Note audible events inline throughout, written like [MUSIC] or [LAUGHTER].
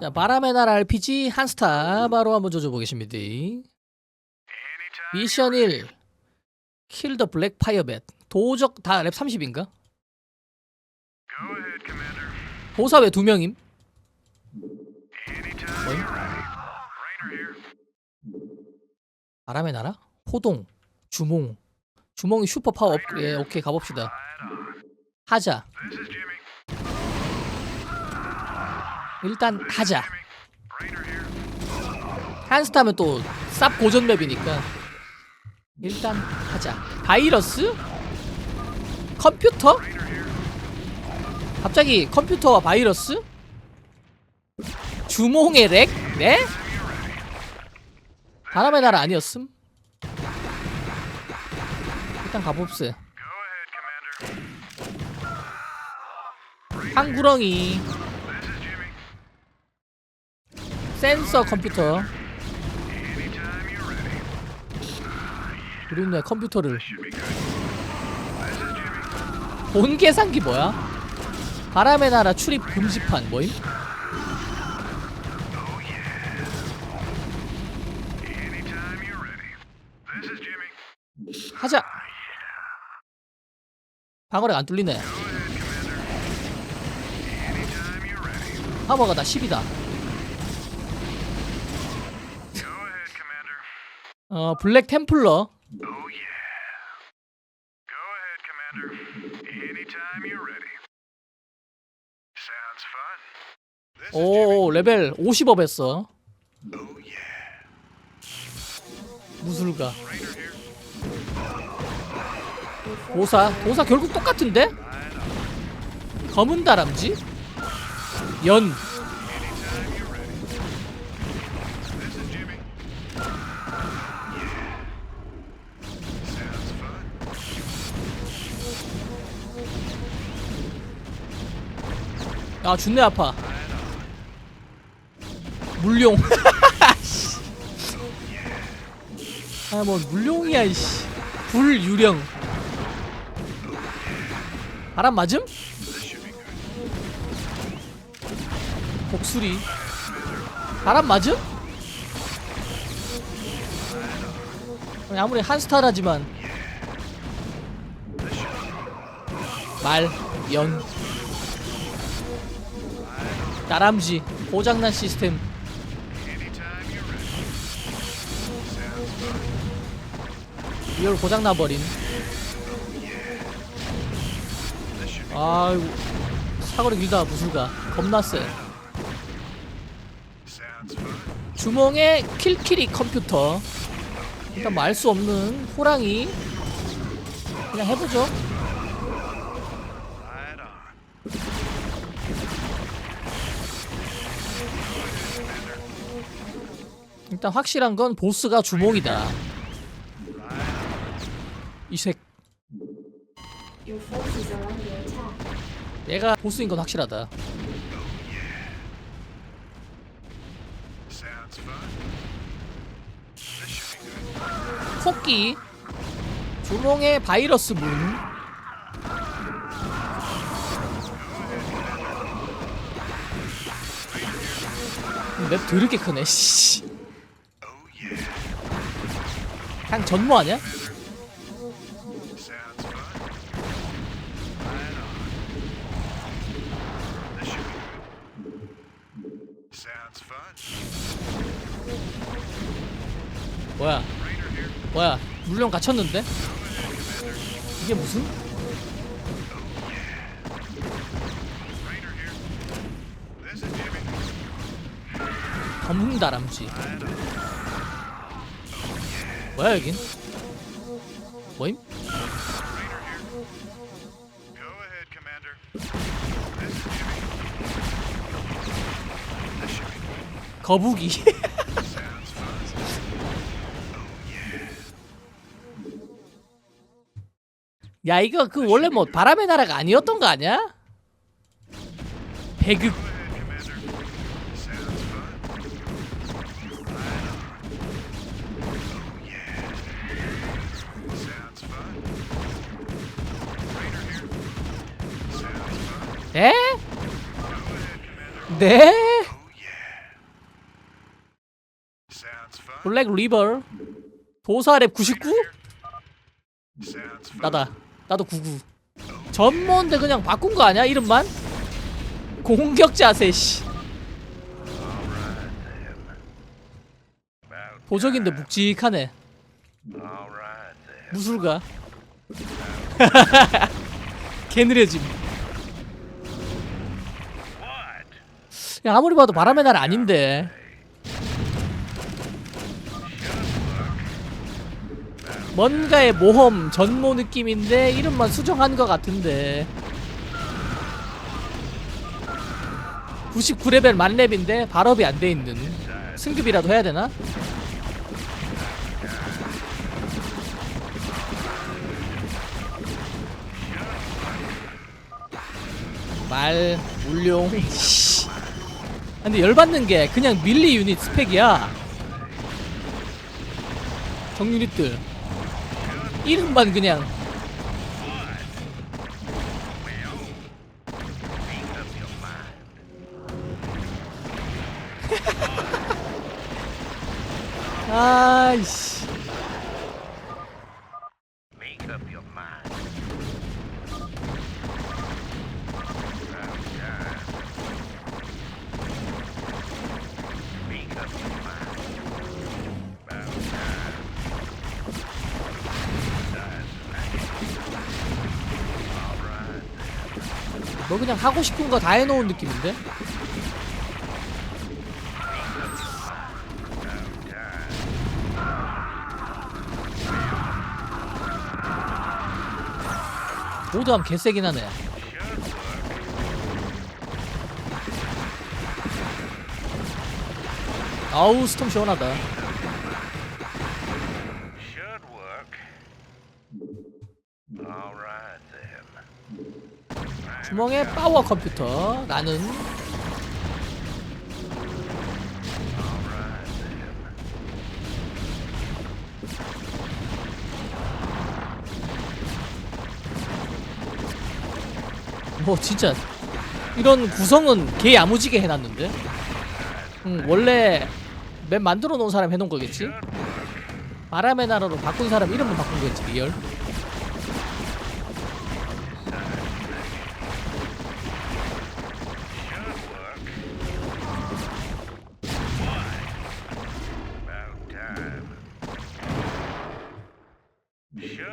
자, 바람의 나라 RPG 한스타 바로 한번 조져보겠습니다. 미션 1. 킬 더 블랙 파이어벳. 도적 다 랩 30인가? 보사 왜 두 명임? 뭐임? 바람의 나라? 호동, 주몽. 주몽이 슈퍼 파워 업. 예, 오케이 가봅시다. 하자. 일단 하자. 한스타면 또 쌉 고전 맵이니까 일단 하자. 바이러스? 컴퓨터? 갑자기 컴퓨터와 바이러스? 주몽의 렉? 네? 바람의 나라 아니었음? 일단 가봅세. 한구렁이 센서 컴퓨터. 그리고 내 컴퓨터를. 본 계산기 뭐야? 바람의 나라 출입 금지판 뭐임? 하자. 방어력 안 뚫리네. 하버가 나 10이다 어 블랙 템플러 오 레벨 50업 했어 무술가 도사 도사 결국 똑같은데? 검은 다람쥐? 연 아 준내 아파. 물룡. [LAUGHS] 아뭐 물룡이야 이씨. 불유령. 바람 맞음? 복수리. 바람 맞음? 아무리 한스타라지만. 말, 연 다람쥐 고장난 시스템. 리얼 고장나버린. 아이고 사거리 길다 무술가. 겁나 세 주몽의 킬키리 컴퓨터. 일단 뭐 알 수 없는 호랑이. 그냥 해보죠 일단 확실한 건 보스가 주몽이다. 이색. 얘가 보스인 건 확실하다. 토끼. 주몽의 바이러스 문. 맵 더럽게 크네 씨 그냥 전무 아니야? 뭐야 뭐야 물론 갇혔는데? 이게 무슨? 검은 다람쥐 뭐야 여긴? 뭐임? 거북이 [LAUGHS] 야 이거 그 원래 뭐 바람의 나라가 아니었던 거 아니야? 배극 네? 네? 블랙 리버 도사랩 99? 나다 나도 99 전문데 그냥 바꾼 거 아니야 이름만? 공격 자세 씨 보적인데 묵직하네 무술가 [LAUGHS] 개느려짐 아무리 봐도 바람의 날 아닌데 뭔가의 모험 전모 느낌인데 이름만 수정한 것 같은데 99레벨 만렙인데 발업이 안 돼 있는 승급이라도 해야 되나? 말 씨. 근데 열받는 게 그냥 밀리 유닛 스펙이야. 정 유닛들. 이름만 그냥. [LAUGHS] 아이씨 너 그냥 하고 싶은 거 다 해놓은 느낌인데? 모드함 개세긴 하네 아우 스톰 시원하다 주먹에 파워 컴퓨터. 나는 뭐 진짜 이런 구성은 개 야무지게 해놨는데? 응, 원래 맵 만들어 놓은 사람 해놓은 거겠지? 바람의 나라로 바꾼 사람 이름은 바꾼 거겠지 리얼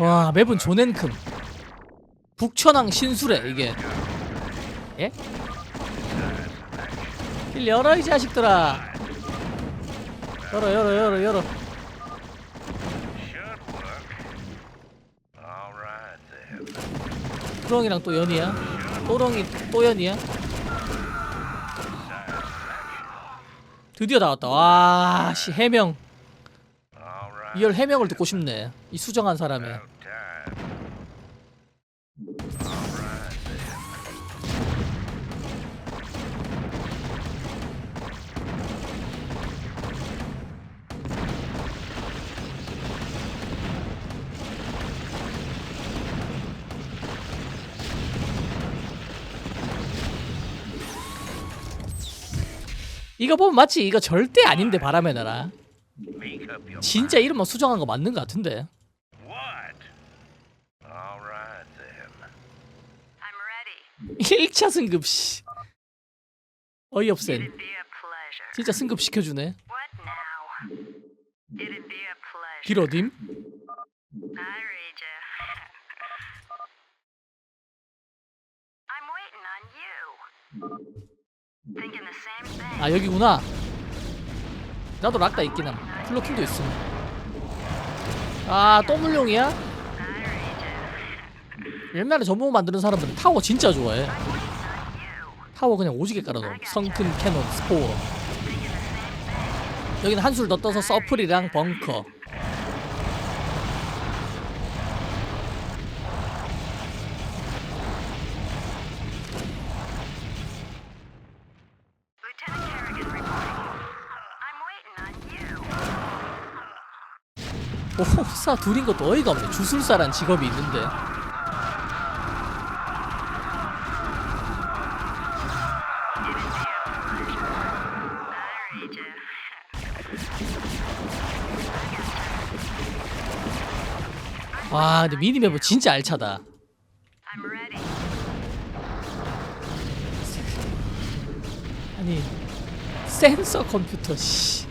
와 맵은 조넨큼. 북천왕 신수래 이게. 예? 길 열어 이 자식들아. 열어 열어 열어 열어. 또렁이랑 또 연이야? 또렁이 또 연이야? 드디어 나왔다. 와씨 해명. 이열 해명을 듣고 싶네 이 수정한 then. 이거 보면 마치 이거 절대 아닌데 바람의 나라 진짜 이름만 수정한 거 맞는 거 같은데 1차 승급 씨 pleasure. 진짜 승급 시켜주네 thing. 아 여기구나 나도 락다 있긴 함 플로킹도 있음 아또 물룡이야? You. 옛날에 전부 만드는 사람들은 타워 진짜 좋아해 타워 그냥 오지게 깔아놓음 성큰 캐논 스포어 여기는 한술 더 떠서 서플이랑 벙커. 오사 둘인 것도 어이가 없네 주술사란 직업이 있는데 와 근데 미니맵은 진짜 알차다. 아니 센서 컴퓨터 씨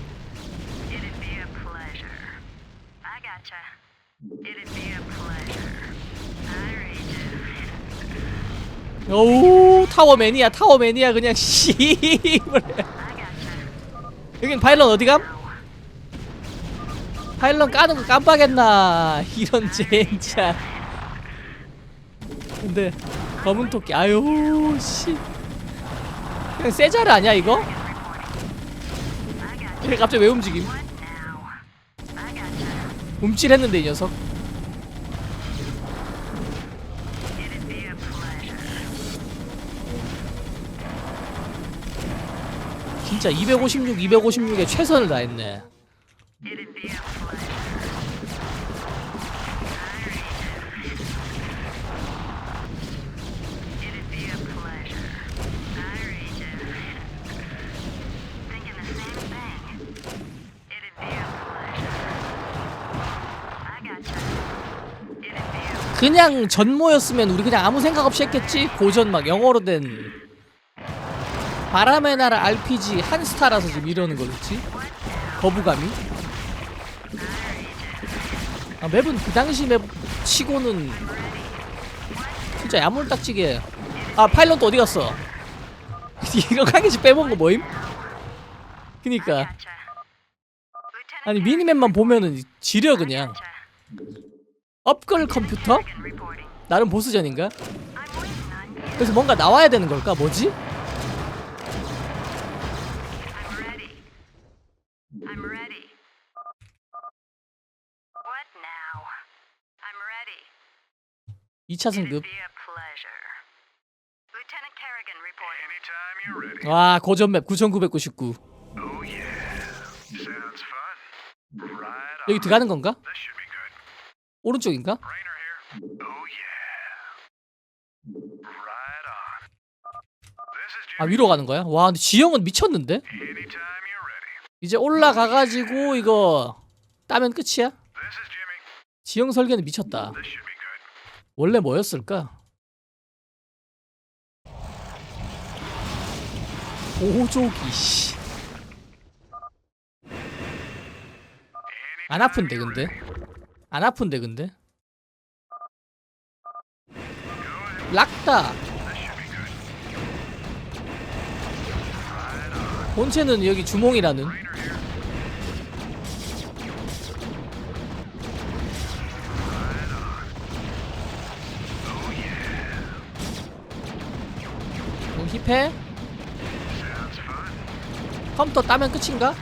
be 타워 매니아 타워 매니아 그냥 [LAUGHS] 씨발. 여긴 파일럿 어디감? 파일럿 까는 거 깜빡했나 [LAUGHS] 이런 젠장 근데 검은 토끼 아유 씨 그냥 세자르 아니야 이거? 갑자기 왜 움직임? 움찔했는데 이 녀석 진짜 256 256에 최선을 다했네 그냥 전모였으면 우리 그냥 아무 생각 없이 했겠지 고전 막 영어로 된 바람의 나라 RPG 한 스타라서 지금 이러는 거겠지 거부감이 아, 맵은 그 당시 맵 치고는 진짜 야물딱지게 아 파일럿도 어디 갔어 [LAUGHS] 이거 한 개씩 빼먹은 거 뭐임? 그니까 아니 미니맵만 보면은 지려 그냥 업글 컴퓨터? 나름 보스전인가? 그래서 뭔가 나와야 되는 걸까? 뭐지? 2차 It'd 승급. 와, 고전 맵 9999. Oh yeah. Sounds fun. Right 여기. 들어가는 건가? 오른쪽인가? Oh 아. 위로 가는 거야? 와, 근데 지형은 미쳤는데? 이제 올라가가지고 이거 따면 끝이야? 지형 설계는 미쳤다. 원래 뭐였을까? 보조기 씨. 안 아픈데 근데? 안 아픈데 근데? 락다. 본체는 여기 주몽이라는. 힙해? 컴퓨터 따면 끝인가?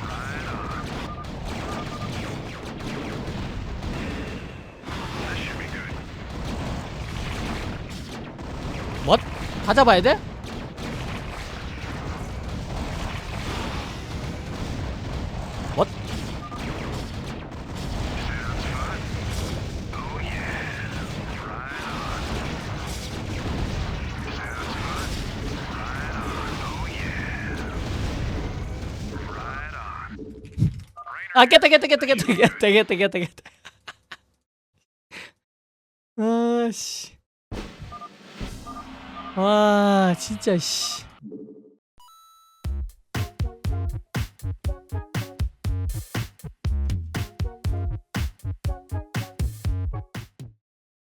뭣? 다 잡아야 돼? 아 깼다 깼다 깼다 깼다 깼다 깼다 깼다 깼다 아씨. 와 진짜 씨